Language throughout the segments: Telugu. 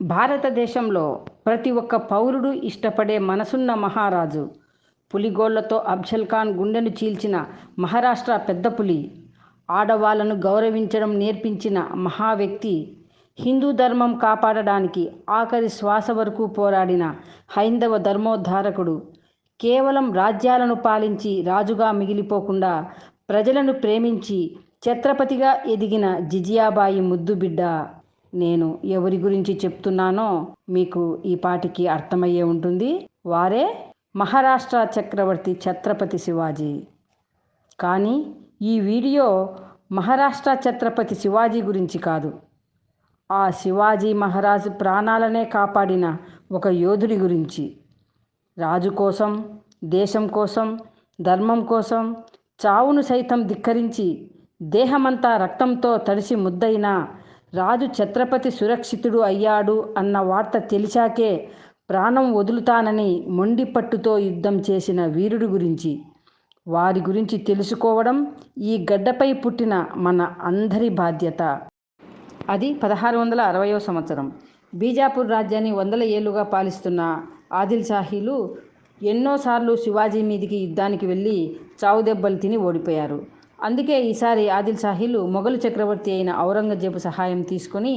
భారతదేశంలో ప్రతి ఒక్క పౌరుడు ఇష్టపడే మనసున్న మహారాజు. పులిగోళ్ళతో అఫ్జల్ ఖాన్ గుండెను చీల్చిన మహారాష్ట్ర పెద్ద పులి. ఆడవాళ్ళను గౌరవించడం నేర్పించిన మహా వ్యక్తి హిందూ ధర్మం కాపాడడానికి ఆఖరి శ్వాస వరకు పోరాడిన హైందవ ధర్మోద్ధారకుడు. కేవలం రాజ్యాలను పాలించి రాజుగా మిగిలిపోకుండా ప్రజలను ప్రేమించి ఛత్రపతిగా ఎదిగిన జిజియాబాయి ముద్దుబిడ్డ. నేను ఎవరి గురించి చెప్తున్నానో మీకు ఈ పాటికి అర్థమయ్యే ఉంటుంది. వారే మహారాష్ట్ర చక్రవర్తి ఛత్రపతి శివాజీ. కానీ ఈ వీడియో మహారాష్ట్ర ఛత్రపతి శివాజీ గురించి కాదు. ఆ శివాజీ మహారాజు ప్రాణాలనే కాపాడిన ఒక యోధుడి గురించి. రాజు కోసం దేశం కోసం ధర్మం కోసం చావును సైతం ధిక్కరించి దేహమంతా రక్తంతో తడిసి ముద్దైన రాజు ఛత్రపతి సురక్షితుడు అయ్యాడు అన్న వార్త తెలిసాకే ప్రాణం వదులుతానని మొండి పట్టుతో యుద్ధం చేసిన వీరుడి గురించి. వారి గురించి తెలుసుకోవడం ఈ గడ్డపై పుట్టిన మన అందరి బాధ్యత. అది పదహారు వందల అరవయో సంవత్సరం. బీజాపూర్ రాజ్యాన్ని వందల ఏళ్ళుగా పాలిస్తున్న ఆదిల్ షాహీలు ఎన్నోసార్లు శివాజీ మీదికి యుద్ధానికి వెళ్ళి చావు దెబ్బలు తిని ఓడిపోయారు. అందుకే ఈసారి ఆదిల్ షాహీలు మొఘలు చక్రవర్తి అయిన ఔరంగజేబు సహాయం తీసుకొని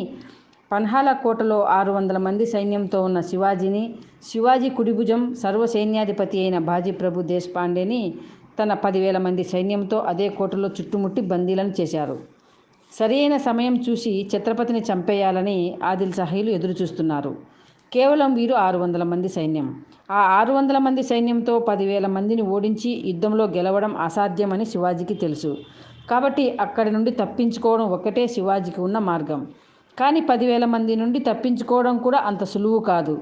పన్హాలా కోటలో ఆరు వందల మంది సైన్యంతో ఉన్న శివాజీని శివాజీ కుడిభుజం సర్వ సైన్యాధిపతి అయిన బాజీ ప్రభు దేశపాండేని తన పదివేల మంది సైన్యంతో అదే కోటలో చుట్టుముట్టి బందీలను చేశారు. సరైన సమయం చూసి ఛత్రపతిని చంపేయాలని ఆదిల్ షాహీలు ఎదురుచూస్తున్నారు. కేవలం వీరు ఆరు వందల మంది సైన్యం. ఆ ఆరు వందల మంది సైన్యంతో పదివేల మందిని ఓడించి యుద్ధంలో గెలవడం అసాధ్యమని శివాజీకి తెలుసు. కాబట్టి అక్కడి నుండి తప్పించుకోవడం ఒక్కటే శివాజీకి ఉన్న మార్గం. కానీ పదివేల మంది నుండి తప్పించుకోవడం కూడా అంత సులువు కాదు.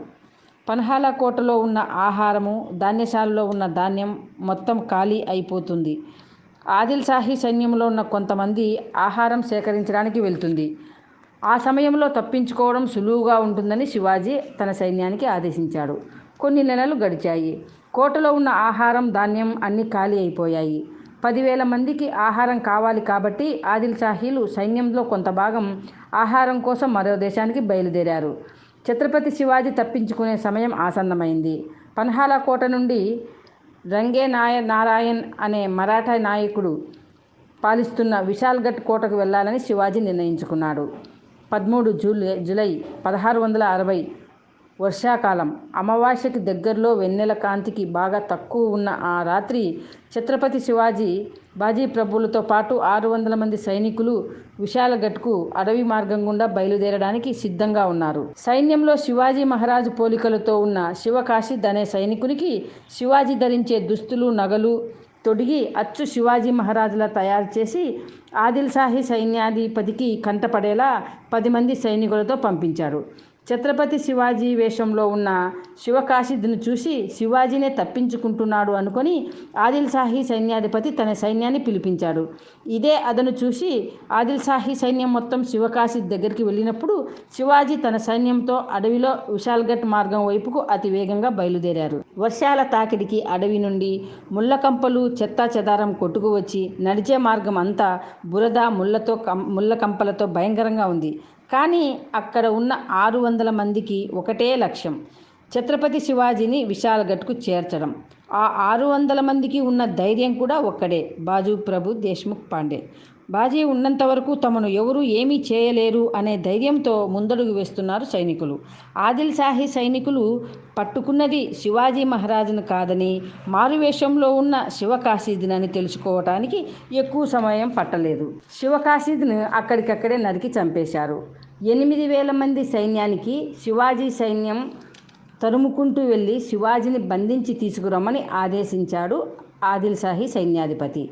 పన్హాల కోటలో ఉన్న ఆహారము ధాన్యశాలలో ఉన్న ధాన్యం మొత్తం ఖాళీ అయిపోతుంది. ఆదిల్షాహీ సైన్యంలో ఉన్న కొంతమంది ఆహారం సేకరించడానికి వెళ్తుంది. ఆ సమయంలో తప్పించుకోవడం సులువుగా ఉంటుందని శివాజీ తన సైన్యానికి ఆదేశించాడు. కొన్ని నెలలు గడిచాయి. కోటలో ఉన్న ఆహారం ధాన్యం అన్నీ ఖాళీ అయిపోయాయి. పదివేల మందికి ఆహారం కావాలి కాబట్టి ఆదిల్ షాహీలు సైన్యంలో కొంత భాగం ఆహారం కోసం మరో దేశానికి బయలుదేరారు. ఛత్రపతి శివాజీ తప్పించుకునే సమయం ఆసన్నమైంది. పన్హాలా కోట నుండి రంగే నాయ నారాయణ్ అనే మరాఠా నాయకుడు పాలిస్తున్న విశాల్గఢ్ కోటకు వెళ్ళాలని శివాజీ నిర్ణయించుకున్నాడు. పదమూడు జూలై జూలై పదహారు వందల అరవై వర్షాకాలం. అమావాస్యకి దగ్గరలో వెన్నెల కాంతికి బాగా తక్కువ ఉన్న ఆ రాత్రి ఛత్రపతి శివాజీ బాజీ ప్రభులతో పాటు ఆరు వందల మంది సైనికులు విశాలగఢ్కు అడవి మార్గం గుండా బయలుదేరడానికి సిద్ధంగా ఉన్నారు. సైన్యంలో శివాజీ మహారాజు పోలికలతో ఉన్న శివకాశిద్ అనే సైనికునికి శివాజీ ధరించే దుస్తులు నగలు తొడిగి అచ్చు శివాజీ మహారాజులా తయారు చేసి ఆదిల్ షాహీ సైన్యాధిపతికి కంటపడేలా పది మంది సైనికులతో పంపించాడు ఛత్రపతి శివాజీ వేషంలో ఉన్న శివకాశిద్ను చూసి శివాజీనే తప్పించుకుంటున్నాడు అనుకొని ఆదిల్షాహీ సైన్యాధిపతి తన సైన్యాన్ని పిలిపించాడు. ఇదే అదను చూసి ఆదిల్షాహీ సైన్యం మొత్తం శివకాశిద్ దగ్గరికి వెళ్ళినప్పుడు శివాజీ తన సైన్యంతో అడవిలో విశాల్ఘట్ మార్గం వైపుకు అతి వేగంగా బయలుదేరారు. వర్షాల తాకిడికి అడవి నుండి ముళ్ళకంపలు చెత్తా చెదారం కొట్టుకు వచ్చి నడిచే మార్గం అంతా బురద ముళ్ళతో కం ముళ్ళ కంపలతో భయంకరంగా ఉంది. కానీ అక్కడ ఉన్న ఆరు వందల మందికి ఒకటే లక్ష్యం ఛత్రపతి శివాజీని విశాల్గఢ్కు చేర్చడం. ఆ ఆరు వందల మందికి ఉన్న ధైర్యం కూడా ఒక్కడే బాజు ప్రభు దేశ్ముఖ్ పాండే. బాజీ ఉన్నంత వరకు తమను ఎవరూ ఏమీ చేయలేరు అనే ధైర్యంతో ముందడుగు వేస్తున్నారు సైనికులు. ఆదిల్షాహీ సైనికులు పట్టుకున్నది శివాజీ మహారాజును కాదని మారువేషంలో ఉన్న శివకాశీదినని తెలుసుకోవటానికి ఎక్కువ సమయం పట్టలేదు. శివకాశీదిని అక్కడికక్కడే నరికి చంపేశారు. ఎనిమిది వేల మంది సైన్యానికి శివాజీ సైన్యం తరుముకుంటూ వెళ్ళి శివాజీని బంధించి తీసుకురమ్మని ఆదేశించాడు ఆదిల్షాహి సైన్యాధిపతి.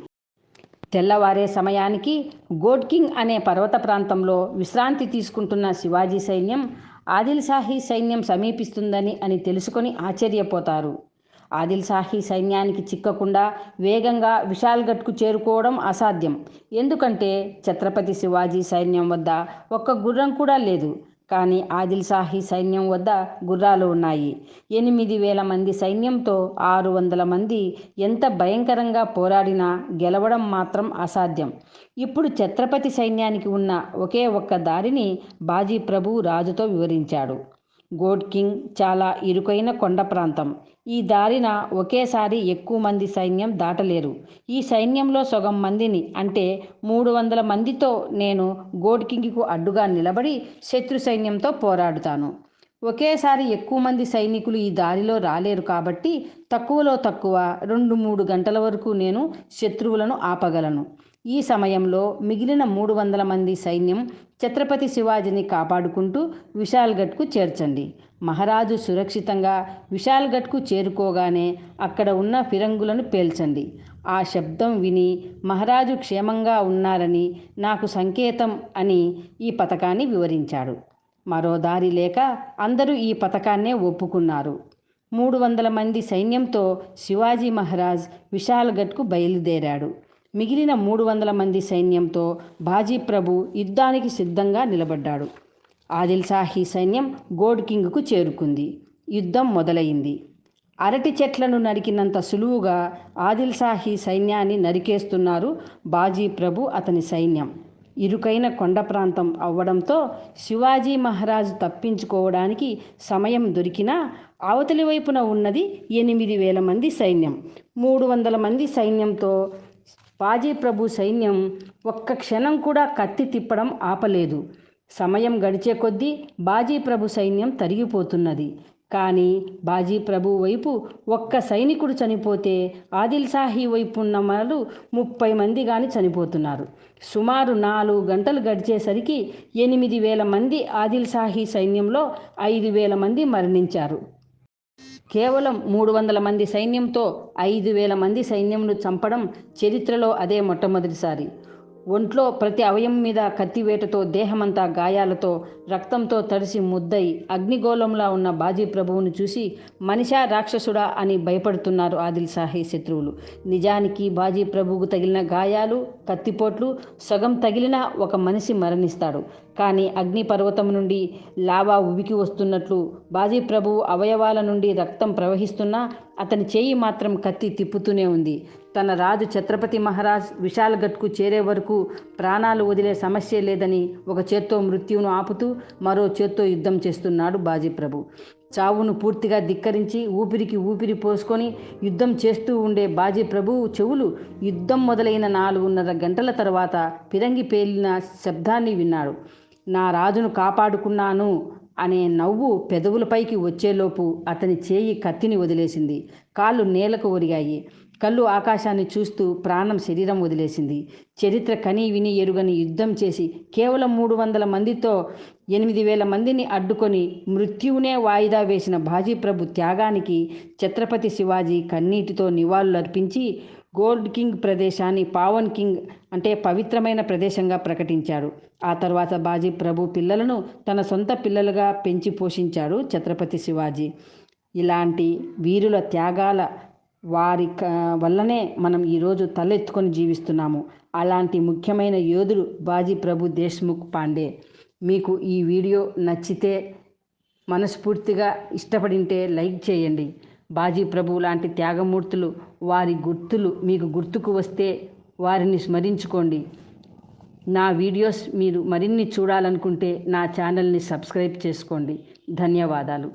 తెల్లవారే సమయానికి గోడ్కింగ్ అనే పర్వత ప్రాంతంలో విశ్రాంతి తీసుకుంటున్న శివాజీ సైన్యం ఆదిల్షాహి సైన్యం సమీపిస్తుందని అని తెలుసుకొని ఆశ్చర్యపోతారు. ఆదిల్ షాహీ సైన్యానికి చిక్కకుండా వేగంగా విశాల్గఢ్కు చేరుకోవడం అసాధ్యం. ఎందుకంటే ఛత్రపతి శివాజీ సైన్యం వద్ద ఒక్క గుర్రం కూడా లేదు. కానీ ఆదిల్ షాహీ సైన్యం వద్ద గుర్రాలు ఉన్నాయి. ఎనిమిది వేల మంది సైన్యంతో ఆరు వందల మంది ఎంత భయంకరంగా పోరాడినా గెలవడం మాత్రం అసాధ్యం. ఇప్పుడు ఛత్రపతి సైన్యానికి ఉన్న ఒకే ఒక్క దారిని బాజీ ప్రభు రాజుతో వివరించాడు. గోడ్కింగ్ చాలా ఇరుకైన కొండ ప్రాంతం. ఈ దారిన ఒకేసారి ఎక్కువ మంది సైన్యం దాటలేరు. ఈ సైన్యంలో సగం మందిని అంటే మూడు వందల మందితో నేను గోడ్కింగ్కు అడ్డుగా నిలబడి శత్రు సైన్యంతో పోరాడుతాను. ఒకేసారి ఎక్కువ మంది సైనికులు ఈ దారిలో రాలేరు కాబట్టి తక్కువలో తక్కువ రెండు మూడు గంటల వరకు నేను శత్రువులను ఆపగలను. ఈ సమయంలో మిగిలిన మూడు వందల మంది సైన్యం ఛత్రపతి శివాజీని కాపాడుకుంటూ విశాల్గఢ్కు చేర్చండి. మహారాజు సురక్షితంగా విశాల్గఢ్కు చేరుకోగానే అక్కడ ఉన్న ఫిరంగులను పేల్చండి. ఆ శబ్దం విని మహారాజు క్షేమంగా ఉన్నారని నాకు సంకేతం అని ఈ పథకాన్ని వివరించాడు. మరో దారి లేక అందరూ ఈ పథకాన్నే ఒప్పుకున్నారు. మూడు వందల మంది సైన్యంతో శివాజీ మహారాజ్ విశాల్గఢ్కు బయలుదేరాడు. మిగిలిన మూడు వందల మంది సైన్యంతో బాజీ ప్రభు యుద్ధానికి సిద్ధంగా నిలబడ్డాడు. ఆదిల్షాహీ సైన్యం గోడ్ కింగ్కు చేరుకుంది. యుద్ధం మొదలైంది. అరటి చెట్లను నరికినంత సులువుగా ఆదిల్షాహీ సైన్యాన్ని నరికేస్తున్నారు బాజీ ప్రభు అతని సైన్యం. ఇరుకైన కొండ ప్రాంతం అవ్వడంతో శివాజీ మహారాజు తప్పించుకోవడానికి సమయం దొరికినా అవతలి వైపున ఉన్నది ఎనిమిది వేల మంది సైన్యం. మూడు వందల మంది సైన్యంతో బాజీ ప్రభు సైన్యం ఒక్క క్షణం కూడా కత్తి తిప్పడం ఆపలేదు. సమయం గడిచే కొద్దీ బాజీ ప్రభు సైన్యం తరిగిపోతున్నది. కానీ బాజీ ప్రభు వైపు ఒక్క సైనికుడు చనిపోతే ఆదిల్ షాహీ వైపు ఉన్న వాళ్ళు ముప్పై మంది కానీ చనిపోతున్నారు. సుమారు నాలుగు గంటలు గడిచేసరికి ఎనిమిది వేల మంది ఆదిల్ షాహీ సైన్యంలో ఐదు వేల మంది మరణించారు. కేవలం మూడు వందల మంది సైన్యంతో ఐదు వేల మంది సైన్యంను చంపడం చరిత్రలో అదే మొట్టమొదటిసారి. ఒంట్లో ప్రతి అవయం మీద కత్తివేటతో దేహమంతా గాయాలతో రక్తంతో తడిసి ముద్దై అగ్నిగోళంలా ఉన్న బాజీ ప్రభువును చూసి మనిషా రాక్షసుడా అని భయపడుతున్నారు ఆదిల్ సాహి శత్రువులు. నిజానికి బాజీ ప్రభువుకు తగిలిన గాయాలు కత్తిపోట్లు సగం తగిలిన ఒక మనిషి మరణిస్తాడు. కానీ అగ్నిపర్వతం నుండి లావా ఉబికి వస్తున్నట్లు బాజీ ప్రభువు అవయవాల నుండి రక్తం ప్రవహిస్తున్నా అతని చేయి మాత్రం కత్తి తిప్పుతూనే ఉంది. తన రాజు ఛత్రపతి మహారాజ్ విశాల్గఢ్కు చేరే వరకు ప్రాణాలు వదిలే సమస్య లేదని ఒక చేత్తో మృత్యువును ఆపుతూ మరో చేత్తో యుద్ధం చేస్తున్నాడు బాజీప్రభు. చావును పూర్తిగా ధిక్కరించి ఊపిరికి ఊపిరి పోసుకొని యుద్ధం చేస్తూ ఉండే బాజీ ప్రభువు చెవులు యుద్ధం మొదలైన నాలుగున్నర గంటల తర్వాత పిరంగి పేలిన శబ్దాన్ని విన్నాడు. నా రాజును కాపాడుకున్నాను. అనే నవ్వు పెదవులపైకి వచ్చేలోపు అతని చేయి కత్తిని వదిలేసింది. కాళ్ళు నేలకు ఒరిగాయి. కళ్ళు ఆకాశాన్ని చూస్తూ ప్రాణం శరీరం వదిలేసింది. చరిత్ర కని విని ఎరుగని యుద్ధం చేసి కేవలం మూడు వందల మందితో ఎనిమిది వేల మందిని అడ్డుకొని మృత్యువునే వాయిదా వేసిన బాజీ ప్రభు త్యాగానికి ఛత్రపతి శివాజీ కన్నీటితో నివాళులర్పించి గోల్డ్ కింగ్ ప్రదేశాన్ని పావన్ కింగ్ అంటే పవిత్రమైన ప్రదేశంగా ప్రకటించాడు. ఆ తర్వాత బాజీ ప్రభు పిల్లలను తన సొంత పిల్లలుగా పెంచి పోషించాడు ఛత్రపతి శివాజీ. ఇలాంటి వీరుల త్యాగాల వారి వల్లనే మనం ఈరోజు తలెత్తుకొని జీవిస్తున్నాము. అలాంటి ముఖ్యమైన యోధుడు బాజీ ప్రభు దేశ్ముఖ్ పాండే. మీకు ఈ వీడియో నచ్చితే మనస్ఫూర్తిగా ఇష్టపడింటే లైక్ చేయండి. బాజీ ప్రభు లాంటి త్యాగమూర్తులు వారి గుర్తులు మీకు గుర్తుకు వస్తే వారిని స్మరించుకోండి. నా వీడియోస్ మీరు మరిన్ని చూడాలనుకుంటే నా ఛానల్ని సబ్స్క్రైబ్ చేసుకోండి. ధన్యవాదాలు.